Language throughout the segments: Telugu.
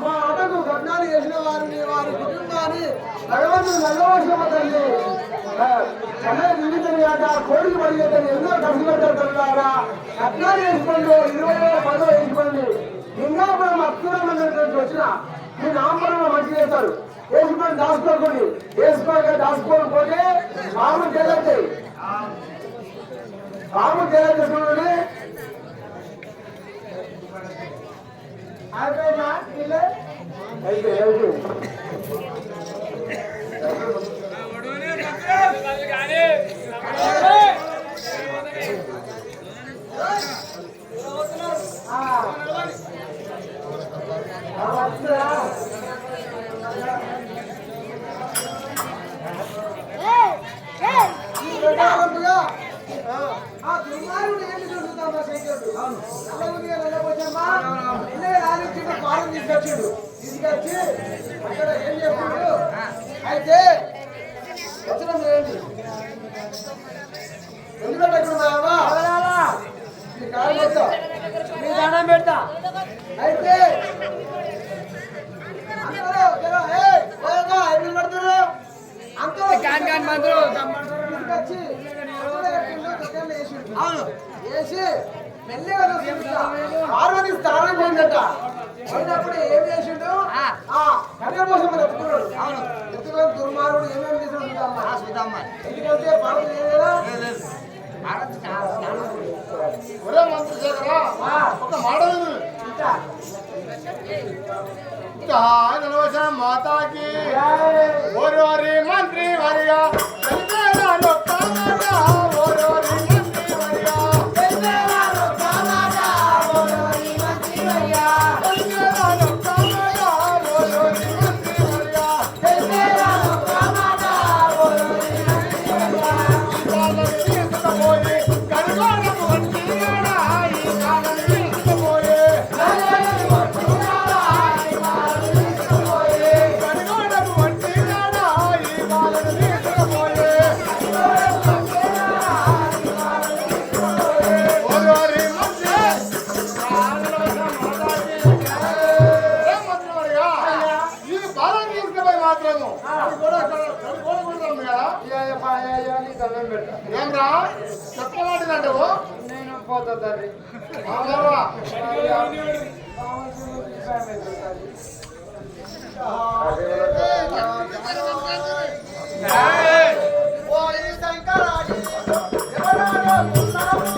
మా ఆటకు కట్నాలు చేసిన వారిని వారి కుటుంబాన్ని భగవంతుడు నల్లవశమ తల్లి సమయ నిమిత్తం కాక కోడికి పడిగేతని ఎన్నో ఖర్చు పెట్టారు తల్లారా కట్నాలు వేసుకోండి ఇరవై వేల పదో వేసుకోండి లింగాపురం అత్తురం అనేటువంటి వచ్చిన మీ నామపురంలో మంచి చేస్తారు వేసుకొని దాచుకోకండి వేసుకోక దాచుకోని పోతే మామూలు తేలవుతాయి మామూలు ఆ. ఆ, దుర్మార్గుడు ఏంటి చూస్తున్నామా శంకరుడు? అవును పాలను తీసుకొచ్చిండు. తీసుకొచ్చి అక్కడ ఏం చెప్పిండు? అయితే వచనం ఏంటి? ఎందుకంటే ఇక్కడ మా అవ్వ నీ కాలు మొత్తా. నీ దండం పెడతా అయితే అందరూ జర, ఏయ్, పోయగా, ఎన్ని పడుతున్నారు? అందరూ తీసుకొచ్చి అందులో ఎక్కిండు, తొక్కెళ్ళు వేసిండు. వేసి మెల్లిగా. పార్వతి స్నానం పోయిందట పోయినప్పుడు ఏం చేసిండు? ఆ. కనకమోసం మీద ఎత్తుకున్నాడు ఎత్తుకొని దుర్మార్గుడు ఏమేమి తీసుకుంటామ్మా ఎందుకంటే పార్వతి లేదు? కదా ఒరే మంత్రి శేఖరా ఆ, ఒక మాట విను. ఇంకా. జై నలవశం మాతాకి. ఓరోరి మంత్రి వరిగా. పెడతా. ఏమ్రా చెప్పలాంటిదంటే నేను పోతా తల్లి. మామూలుగా అప్పుడు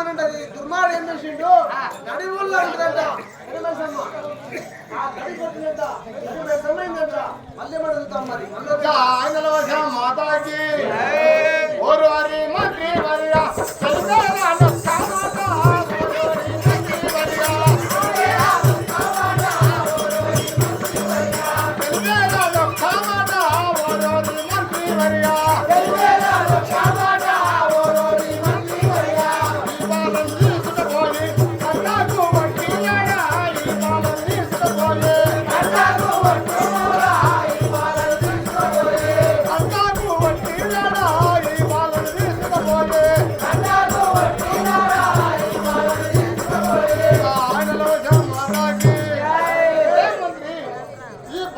నల్లవోషం అనంటది దుర్మాడు ఏం చేసిండు? గడి ఊళ్ళో ఉంటుందంట. మాతాకి. ఓరు వారి మంత్రి వరియా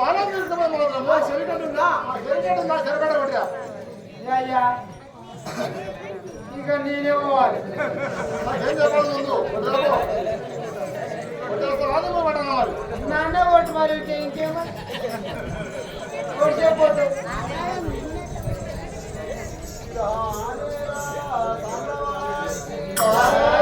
పొలం తీసుకుపోయి చెరికట్టు ఉందా చెరికట్టు ఇక నేనేమోవాలి నాకేం మరి ఇంకేమో Oh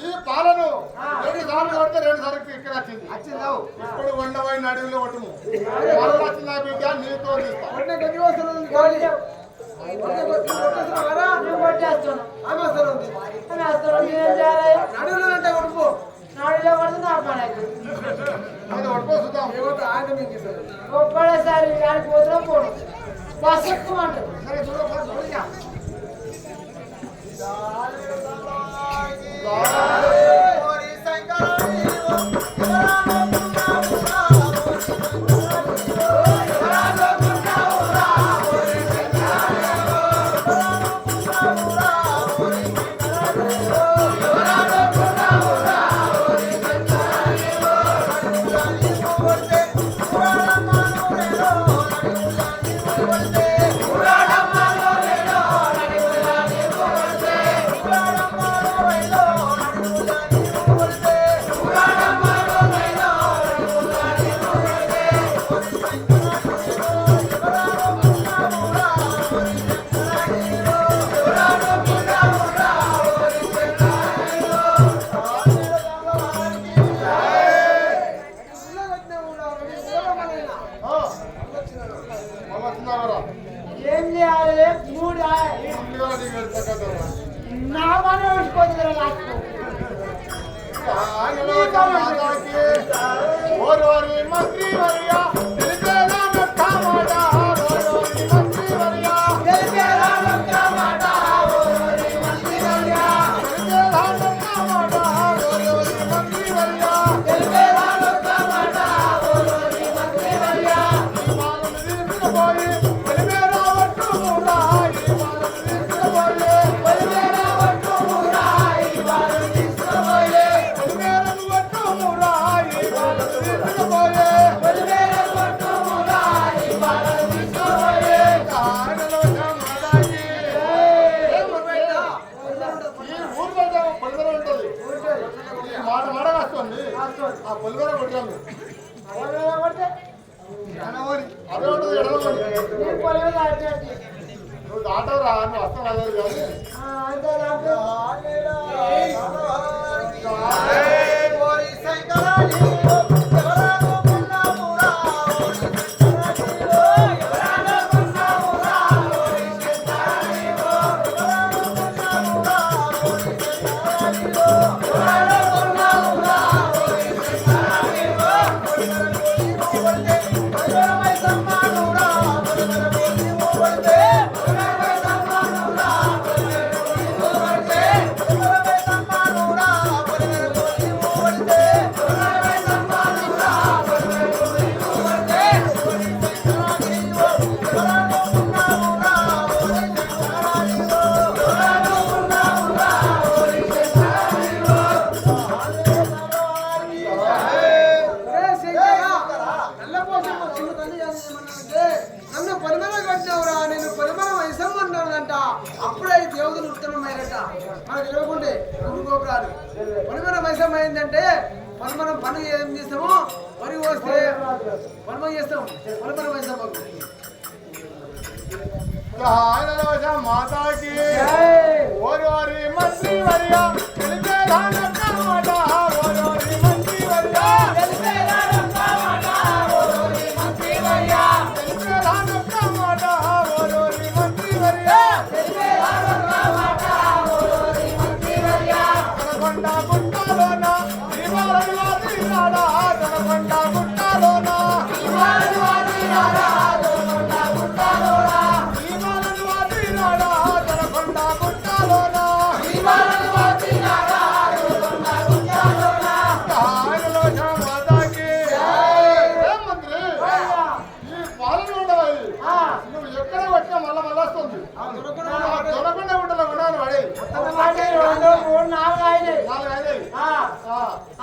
ఈ పాలను రెండు సార్లు కొడితే రెండు సార్లు ఇక్కడ వచ్చింది. ఇప్పుడు వండవై నడివిలో కొట్టుము. వచ్చిందా బిడ్డ? నీతో నడువులు అంటే పోతున్నా పోడు బస్సు పవిత్రమైనట మనకు తెలియకుంటే గుడి గోపురాలు పనిమన వైశం అయిందంటే మనం మనం పని ఏం చేస్తాము? పని వస్తే పనుమ చేస్తాం పనిమన వైశం మాతాకి. ఓరి వారి మంత్రి వరిగా తెలిపే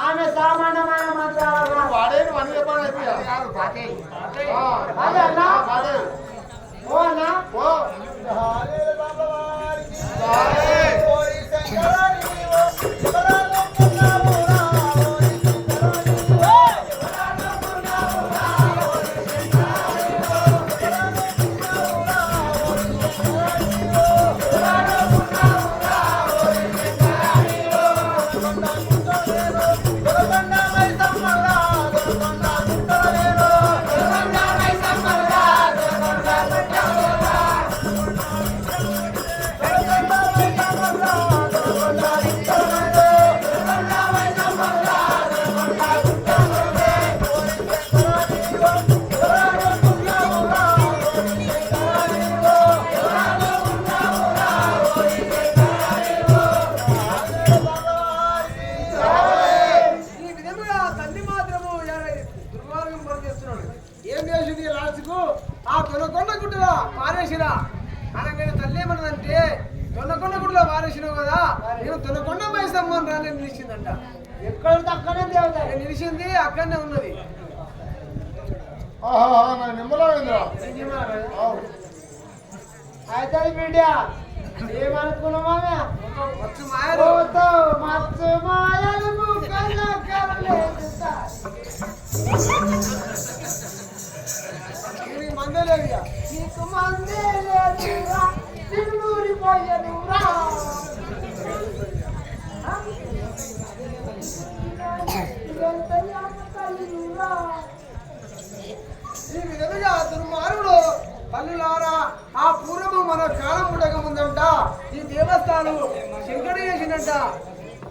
ఆమె సామాన్యమైన మంత్రాలు కాదు. వాడేది వన్ చెప్పాలి అయితే ఆ, అదే అన్నా? వాడే. ఓ అన్నా ఓ. పారేసిరా అనగానే తల్లి ఏమన్నదంటే తొనకొండ గుడ్డలో పారేసినావు కదా నేను తొనకొండ మైసమ్మని రా నేను నిలిచిందంట. ఎక్కడ తక్కనే దేవత నేను నిలిచింది అక్కడనే ఉన్నది. అయితే బిడ్డ ఏమనుకున్నామా పల్లులారా ఆ పూర్వము మన కాలం ఉండక ముందంట ఈ దేవస్థానం శంకరుడు చేసిందంట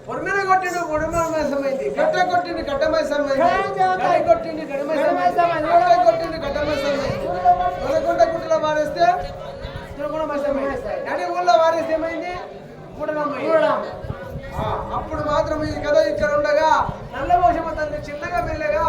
పొరమిన కొట్టిండు పొడమైసమైంది గట్ట కొట్టింది గడ్డమైసమైంది గడి కొట్టింది గడమైసమైంది గట్ట కొట్టింది గడ్డమైసమైంది తొలకొండ గుట్టలో వారేస్తే తిరుకొండ నడి ఊళ్ళో వారేస్తే ఏమైంది? అప్పుడు మాత్రం ఈ కథ ఇక్కడ ఉండగా నల్లభోషమ్మ తల్లి చిన్నగా మెల్లగా